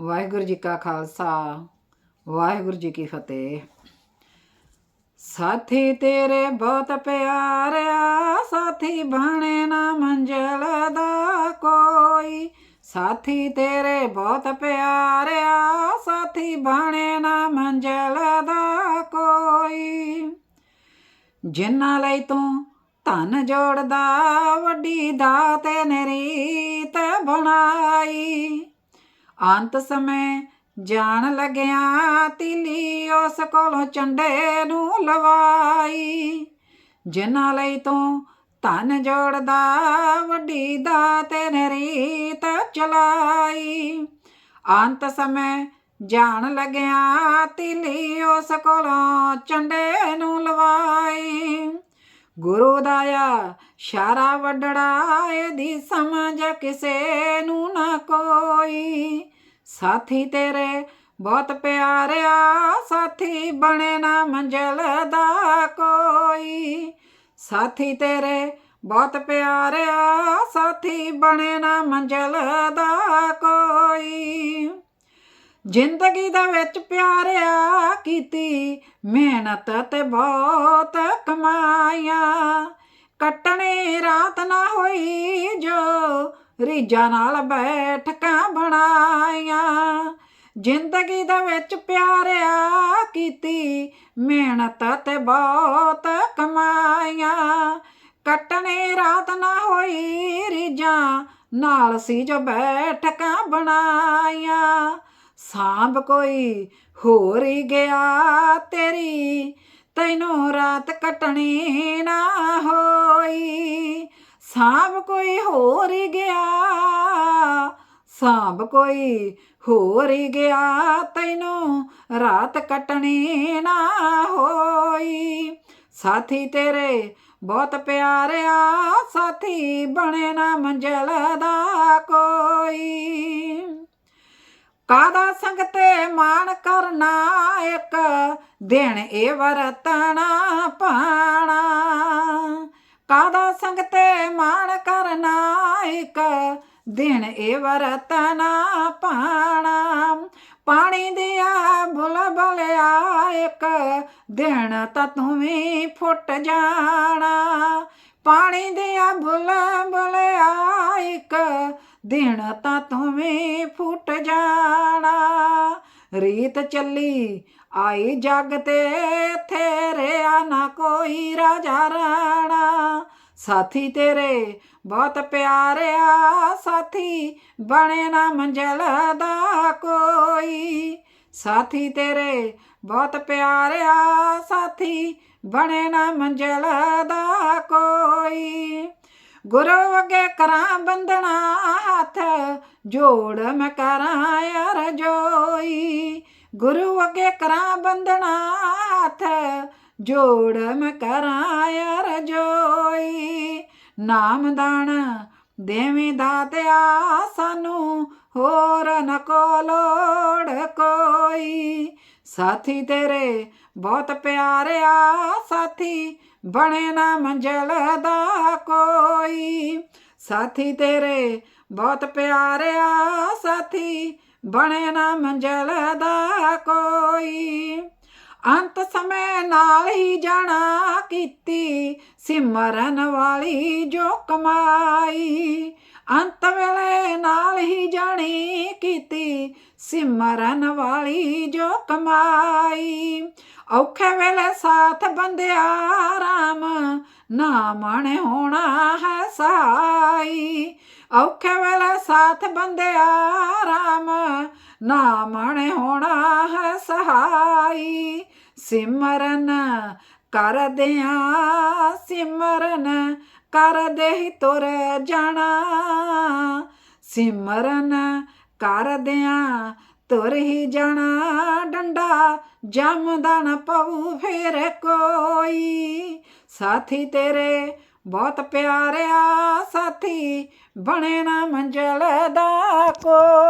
ਵਾਹਿਗੁਰੂ ਜੀ ਕਾ ਖਾਲਸਾ, ਵਾਹਿਗੁਰੂ ਜੀ ਕੀ ਫਤਿਹ। ਸਾਥੀ ਤੇਰੇ ਬਹੁਤ ਪਿਆਰਿਆ ਸਾਥੀ ਬਣੇ ਨਾ ਮੰਜ਼ਲ ਦਾ ਕੋਈ। ਸਾਥੀ ਤੇਰੇ ਬਹੁਤ ਪਿਆਰਿਆ ਸਾਥੀ ਬਣੇ ਨਾ ਮੰਜ਼ਲ ਦਾ ਕੋਈ। ਜਿਨ੍ਹਾਂ ਲਈ ਤੂੰ ਧਨ ਜੋੜਦਾ, ਵੱਡੀ ਦਾਤ ਨੇ ਰੀਤ ਬਣਾਈ। ਅੰਤ ਸਮੇਂ ਜਾਣ ਲੱਗਿਆ ਤਿਲੀ ਉਸ ਕੋਲੋਂ ਚੰਡੇ ਨੂੰ ਲਵਾਈ। ਜਿਨ੍ਹਾਂ ਲਈ ਤੂੰ ਧਨ ਜੋੜਦਾ, ਵੱਡੀ ਦਾ ਨੇ ਰੀਤ ਚਲਾਈ। ਅੰਤ ਸਮੇਂ ਜਾਣ ਲੱਗਿਆ ਤਿਲੀ ਉਸ ਕੋਲੋਂ ਚੰਡੇ ਨੂੰ ਲਵਾਈ। ਗੁਰੂ ਦਾਇਆ, ਸ਼ਾਰਾ ਵੱਡੜਾ ਇਹਦੀ ਸਮਝ ਕਿਸੇ ਨੂੰ ਨਾ ਕੋਈ। ਸਾਥੀ ਤੇਰੇ ਬਹੁਤ ਪਿਆਰਿਆ, ਸਾਥੀ ਬਣੇ ਨਾ ਮੰਜ਼ਲ ਦਾ ਕੋਈ। ਸਾਥੀ ਤੇਰੇ ਬਹੁਤ ਪਿਆਰਿਆ, ਸਾਥੀ ਬਣੇ ਨਾ ਮੰਜ਼ਲ ਦਾ ਕੋਈ। ਜ਼ਿੰਦਗੀ ਦੇ ਵਿੱਚ ਪਿਆਰਿਆ ਕੀਤੀ, ਮਿਹਨਤ ਤੇ ਬਹੁਤ ਕਮਾਈਆਂ। ਕੱਟਣੇ ਰਾਤ ਨਾ ਹੋਈ ਜੋ ਰੀਜਾਂ ਨਾਲ ਬੈਠਕਾਂ ਬਣਾਈਆਂ। ਜ਼ਿੰਦਗੀ ਦੇ ਵਿੱਚ ਪਿਆਰਿਆ ਕੀਤੀ, ਮਿਹਨਤ ਤੇ ਬਹੁਤ ਕਮਾਈਆਂ। ਕੱਟਣੇ ਰਾਤ ਨਾ ਹੋਈ ਰੀਜਾਂ ਨਾਲ ਸੀ ਜੋ ਬੈਠਕਾਂ ਬਣਾਈਆਂ। ਸਾਂਭ ਕੋਈ ਹੋਰ ਹੀ ਗਿਆ ਤੇਰੀ, ਤੈਨੂੰ ਰਾਤ ਕੱਟਣੀ ਨਾ ਹੋਈ। ਸਾਂਭ ਕੋਈ ਹੋਰ ਹੀ ਗਿਆ, ਸਾਂਭ ਕੋਈ ਹੋਰ ਹੀ ਗਿਆ, ਤੈਨੂੰ ਰਾਤ ਕੱਟਣੀ ਨਾ ਹੋਈ। ਸਾਥੀ ਤੇਰੇ ਬਹੁਤ ਪਿਆਰਿਆ ਸਾਥੀ ਬਣੇ ਨਾ ਮੰਜ਼ਲ ਦਾ ਕੋਈ। ਕਾਦਾ ਸੰਗ ਤੇ ਮਾਣ ਕਰਨਾ? ਇੱਕ ਦਿਨ ਇਹ ਵਰਤਣਾ ਪਾਣਾ। ਕਾਦਾ ਸੰਗ ਤੇ ਮਾਣ ਕਰਨਾ? ਇੱਕ ਦਿਨ ਇਹ ਵਰਤਣਾ ਪਾਣਾ। ਪਾਣੀ ਦਿਆ ਬੁਲ ਬਲਿਆ ਇੱਕ ਦਿਨ ਤਾਂ ਤੂੰ ਵੀ ਫੁੱਟ ਜਾਣਾ। ਪਾਣੀ ਦਿਆ ਬੁਲ ਦਿਨ ਤਾਂ ਤੂੰ ਵੀ ਫੁੱਟ ਜਾਣਾ। ਰੀਤ ਚੱਲੀ, ਆਈ ਜਗ ਤੇ ਥੇਰਿਆ ਨਾ ਕੋਈ ਰਾਜਾ ਰਾਣਾ। ਸਾਥੀ ਤੇਰੇ ਬਹੁਤ ਪਿਆਰਿਆ ਸਾਥੀ ਬਣੇ ਨਾ ਮੰਜ਼ਲ ਦਾ ਕੋਈ। ਸਾਥੀ ਤੇਰੇ ਬਹੁਤ ਪਿਆਰਿਆ ਸਾਥੀ ਬਣੇ ਨਾ ਮੰਜ਼ਲ ਦਾ ਕੋਈ। ਗੁਰੂ ਅੱਗੇ ਕਰਾਂ ਬੰਦਣਾ ਹੱਥ, ਜੋੜ ਮੈਂ ਕਰਾਂ ਯਾਰ ਜੋਈ। ਗੁਰੂ ਅੱਗੇ ਕਰਾਂ ਬੰਦਣਾ ਹੱਥ, ਜੋੜ ਮੈਂ ਕਰਾਂ ਯਾਰ ਜੋਈ। ਦਾਣਾ ਦੇਵੇਂ ਦਾਤਿਆ ਸਾਨੂੰ, ਹੋਰ ਨ ਕੋ ਲੋੜ ਕੋਈ। ਸਾਥੀ ਤੇਰੇ ਬਹੁਤ ਪਿਆਰਿਆ ਸਾਥੀ, ਬਣੇ ਨਾ ਮੰਜ਼ਲ ਦਾ ਕੋਈ। ਸਾਥੀ ਤੇਰੇ ਬਹੁਤ ਪਿਆਰਿਆ ਸਾਥੀ, ਬਣੇ ਨਾ ਮੰਜ਼ਲ ਦਾ ਕੋਈ। ਅੰਤ ਸਮੇਂ ਨਾਲ ਹੀ ਜਾਣਾ ਕੀਤੀ ਸਿਮਰਨ ਵਾਲੀ ਜੋ ਕਮਾਈ, ਅੰਤ ਵੇਲੇ ਨਾਲ ਹੀ ਜਾਣੀ ਕੀਤੀ। ਸਿਮਰਨ ਵਾਲੀ ਜੋ ਕਮਾਈ, ਔਖੇ ਵੇਲੇ ਸਾਥ ਬੰਦਿਆ ਰਾਮ ਨਾਮਣ ਹੋਣਾ ਹੈ ਸਾਈ ਔਖੇ ਵੇਲੇ ਸਾਥ ਬੰਦਿਆ ਰਾਮ ਨਾਮਣ ਹੋਣਾ ਹੈ ਸਹਾਈ। ਸਿਮਰਨ ਕਰਦਿਆਂ ਸਿਮਰਨ ਕਰਦੇ ਹੀ ਤੁਰ ਜਾਣਾ। ਸਿਮਰਨ ਕਰਦਿਆਂ ਤੁਰ ਹੀ ਜਾਣਾ। ਡੰਡਾ ਜੰਮਦਾ ਨਾ ਪਊ ਫੇਰ ਕੋਈ। ਸਾਥੀ ਤੇਰੇ ਬਹੁਤ ਪਿਆਰਿਆ, ਸਾਥੀ ਬਣੇ ਨਾ ਮੰਜ਼ਲ ਦਾ ਕੋ